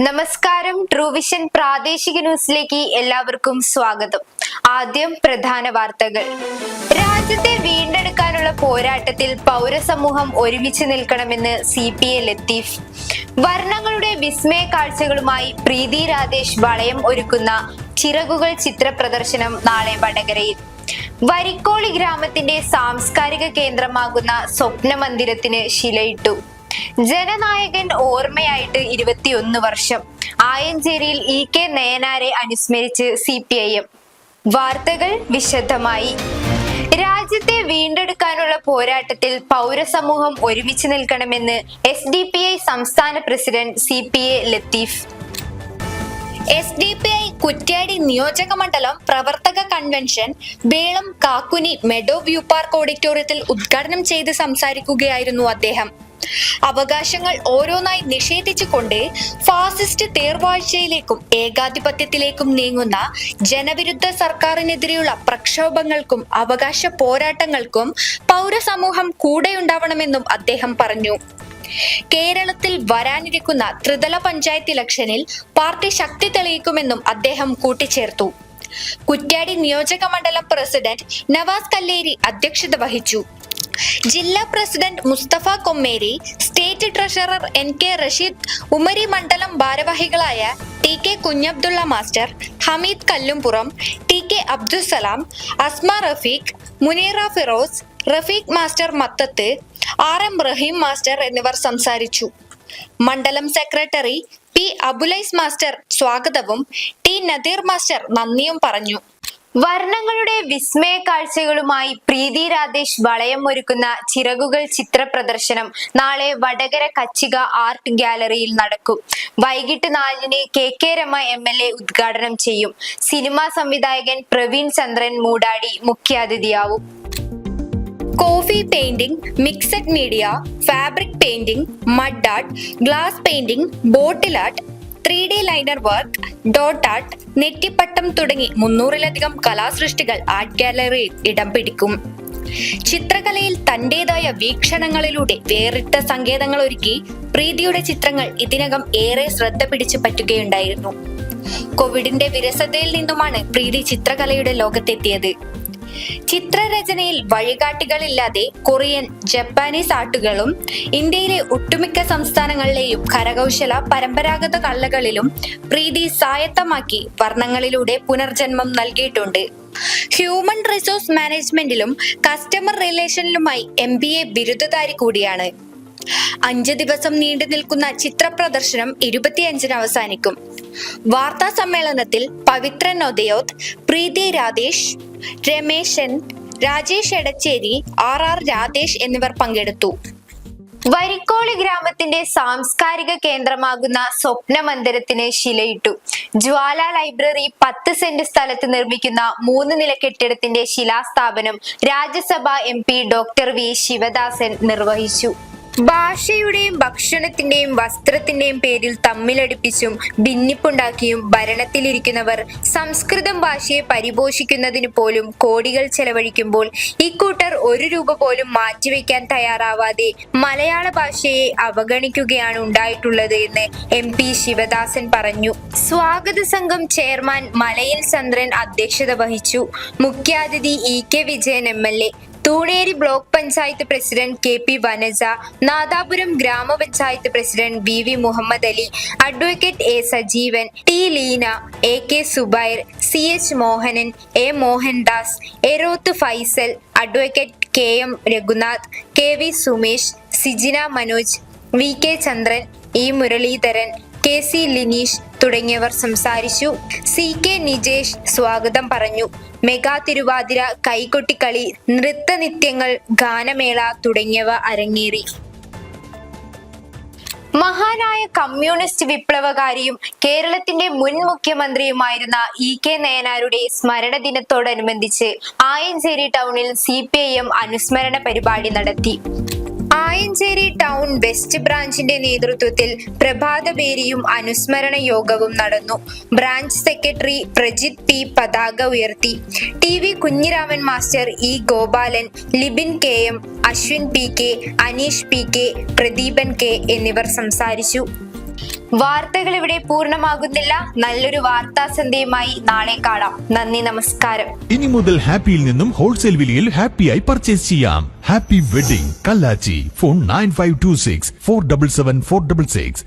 നമസ്കാരം. ട്രൂവിഷൻ പ്രാദേശിക ന്യൂസിലേക്ക് എല്ലാവർക്കും സ്വാഗതം. ആദ്യം പ്രധാന വാർത്തകൾ. രാജ്യത്തെ വീണ്ടെടുക്കാനുള്ള പോരാട്ടത്തിൽ പൗരസമൂഹം ഒരുമിച്ച് നിൽക്കണമെന്ന് സി പി എ ലത്തീഫ്. വർണങ്ങളുടെ വിസ്മയ കാഴ്ചകളുമായി പ്രീതി രാധേഷ് വളയം ഒരുക്കുന്ന ചിറകുകൾ ചിത്ര പ്രദർശനം നാളെ വടകരയിൽ. വരിക്കോളി ഗ്രാമത്തിന്റെ സാംസ്കാരിക കേന്ദ്രമാകുന്ന സ്വപ്ന മന്ദിരത്തിന് ശിലയിട്ടു. ജനനായകൻ ഓർമ്മയായിട്ട് ഇരുപത്തിയൊന്ന് വർഷം. ആയഞ്ചേരിയിൽ ഇ കെ നയനാരെ അനുസ്മരിച്ച് സി പി ഐ എം. വാർത്തകൾ വിശദമായി. രാജ്യത്തെ വീണ്ടെടുക്കാനുള്ള പോരാട്ടത്തിൽ പൗരസമൂഹം ഒരുമിച്ച് നിൽക്കണമെന്ന് എസ് ഡി പി ഐ സംസ്ഥാന president C P A Latheef. S D P I Kuttiady നിയോജക മണ്ഡലം പ്രവർത്തക convention Velam Kakkuni meadow view park ഓഡിറ്റോറിയത്തിൽ ഉദ്ഘാടനം ചെയ്ത് സംസാരിക്കുകയായിരുന്നു അദ്ദേഹം. അവകാശങ്ങൾ ഓരോന്നായി നിഷേധിച്ചുകൊണ്ട് ഫാസിസ്റ്റ് തേർവാഴ്ചയിലേക്കും ഏകാധിപത്യത്തിലേക്കും നീങ്ങുന്ന ജനവിരുദ്ധ സർക്കാരിനെതിരെയുള്ള പ്രക്ഷോഭങ്ങൾക്കും അവകാശ പോരാട്ടങ്ങൾക്കും പൗരസമൂഹം കൂടെയുണ്ടാവണമെന്നും അദ്ദേഹം പറഞ്ഞു. കേരളത്തിൽ വരാനിരിക്കുന്ന ത്രിതല പഞ്ചായത്ത് ഇലക്ഷനിൽ പാർട്ടി ശക്തി തെളിയിക്കുമെന്നും അദ്ദേഹം കൂട്ടിച്ചേർത്തു. കുറ്റ്യാടി നിയോജക മണ്ഡലം പ്രസിഡന്റ് നവാസ് കല്ലേരി അധ്യക്ഷത വഹിച്ചു. ജില്ലാ president Musthafa Kommeri state treasurer N K Rasheed Umari മണ്ഡലം ഭാരവാഹികളായ T K Kunhabdulla master Hameed Kallumpuram T K Abdussalam Asma Rafeeq Muneera Firoz Rafeeq master Mathath R M Raheem master എന്നിവർ സംസാരിച്ചു. മണ്ഡലം സെക്രട്ടറി പി അബുലൈസ് മാസ്റ്റർ സ്വാഗതവും T Nadeer master നന്ദിയും പറഞ്ഞു. വർണങ്ങളുടെ വിസ്മയ കാഴ്ചകളുമായി പ്രീതി രാധേഷ് വളയം ഒരുക്കുന്ന ചിറകുകൾ ചിത്ര പ്രദർശനം നാളെ വടകര കച്ചിക ആർട്ട് ഗാലറിയിൽ നടക്കും. വൈകിട്ട് നാലിന് K K Rema M L A ഉദ്ഘാടനം ചെയ്യും. സിനിമാ സംവിധായകൻ Praveen Chandran Moodadi മുഖ്യാതിഥിയാവും. Coffee painting mixed media fabric painting mud art glass painting bottle art three D liner work dot art നെറ്റിപ്പട്ടം തുടങ്ങി മുന്നൂറിലധികം കലാസൃഷ്ടികൾ ആർട്ട് ഗാലറിയിൽ ഇടം പിടിക്കും. ചിത്രകലയിൽ തന്റേതായ വീക്ഷണങ്ങളിലൂടെ വേറിട്ട സങ്കേതങ്ങൾ ഒരുക്കി പ്രീതിയുടെ ചിത്രങ്ങൾ ഇതിനകം ഏറെ ശ്രദ്ധ പിടിച്ചു പറ്റുകയുണ്ടായിരുന്നു. കോവിഡിന്റെ വിരസതയിൽ നിന്നുമാണ് പ്രീതി ചിത്രകലയുടെ ലോകത്തെത്തിയത്. ചിത്രരചനയിൽ വഴികാട്ടികളില്ലാതെ കൊറിയൻ ജപ്പാനീസ് ആർട്ടുകളും ഇന്ത്യയിലെ ഒട്ടുമിക്ക സംസ്ഥാനങ്ങളിലെയും കരകൗശല പരമ്പരാഗത കള്ളകളിലും പ്രീതി സായത്തമാക്കി വർണങ്ങളിലൂടെ പുനർജന്മം നൽകിയിട്ടുണ്ട്. ഹ്യൂമൻ റിസോഴ്സ് മാനേജ്മെന്റിലും കസ്റ്റമർ റിലേഷനിലുമായി എം ബി എ ബിരുദധാരി കൂടിയാണ്. അഞ്ച് ദിവസം നീണ്ടു നിൽക്കുന്ന ചിത്ര പ്രദർശനം ഇരുപത്തിയഞ്ചിന് അവസാനിക്കും. വാർത്താ സമ്മേളനത്തിൽ പവിത്രൻ ഒദയോത് പ്രീതി രാധേഷ് രമേശൻ രാജേഷ് എടച്ചേരി ആർ ആർ രാധേഷ് എന്നിവർ പങ്കെടുത്തു. വരിക്കോളി ഗ്രാമത്തിന്റെ സാംസ്കാരിക കേന്ദ്രമാകുന്ന സ്വപ്ന മന്ദിരത്തിന് ശിലയിട്ടു. ജ്വാല ലൈബ്രറി പത്ത് സെന്റ് സ്ഥലത്ത് നിർമ്മിക്കുന്ന മൂന്ന് നില കെട്ടിടത്തിന്റെ ശിലാസ്ഥാപനം Rajya Sabha M doctor V Sivadasan നിർവഹിച്ചു. ഭാഷയുടെയും ഭക്ഷണത്തിന്റെയും വസ്ത്രത്തിന്റെയും പേരിൽ തമ്മിലടിപ്പിച്ചും ഭിന്നിപ്പുണ്ടാക്കിയും ഭരണത്തിലിരിക്കുന്നവർ സംസ്കൃതം ഭാഷയെ പരിപോഷിക്കുന്നതിന് പോലും കോടികൾ ചെലവഴിക്കുമ്പോൾ ഇക്കൂട്ടർ ഒരു രൂപ പോലും മാറ്റിവെക്കാൻ തയ്യാറാവാതെ മലയാള ഭാഷയെ അവഗണിക്കുകയാണ് ഉണ്ടായിട്ടുള്ളത് എന്ന് എം പി ശിവദാസൻ പറഞ്ഞു. സ്വാഗത സംഘം ചെയർമാൻ മലയിൽ ചന്ദ്രൻ അധ്യക്ഷത വഹിച്ചു. മുഖ്യാതിഥി E K Vijayan M L A. Thuneri block panchayat president K P Vanaja Nadapuram ഗ്രാമപഞ്ചായത്ത് president V V Muhammad Ali advocate A Sajeevan T Leena A K Subair C H Mohanan A Mohandas Eroth Faisal advocate K M Raghunath K V Sumesh Sijina Manoj V K Chandran E Muraleedharan K C Lineesh തുടങ്ങിയവർ സംസാരിച്ചു. C K Nijesh സ്വാഗതം പറഞ്ഞു. Mega Thiruvathira കൈകൊട്ടിക്കളി നൃത്തനിത്യങ്ങൾ ഗാനമേള തുടങ്ങിയവ അരങ്ങേറി. മഹാനായ communist വിപ്ലവകാരിയും കേരളത്തിന്റെ മുൻ മുഖ്യമന്ത്രിയുമായിരുന്ന ഇ കെ നയനാരുടെ സ്മരണ ദിനത്തോടനുബന്ധിച്ച് ആയഞ്ചേരി ടൗണിൽ സി പി ഐ എം അനുസ്മരണ പരിപാടി നടത്തി. ആയഞ്ചേരി ടൗൺ വെസ്റ്റ് ബ്രാഞ്ചിന്റെ നേതൃത്വത്തിൽ പ്രഭാതപേരിയും അനുസ്മരണ യോഗവും നടന്നു. ബ്രാഞ്ച് സെക്രട്ടറി പ്രജിത് പി പതാക ഉയർത്തി. T V Kunhiraman master E Gopalan Libin K M Ashwin P K Aneesh P K Pradeepan K എന്നിവർ സംസാരിച്ചു. വാർത്തകൾ ഇവിടെ പൂർണമാകുന്നില്ല. നല്ലൊരു വാർത്താ സന്ധ്യയുമായി നാളെ കാണാം. നന്ദി നമസ്കാരം. ഇനി മുതൽ ഹാപ്പിയിൽ നിന്നും ഹോൾസെയിൽ വിലയിൽ ഹാപ്പിയായി പർച്ചേസ് ചെയ്യാം. Happy wedding Kallachi phone nine five two six four double seven four double six.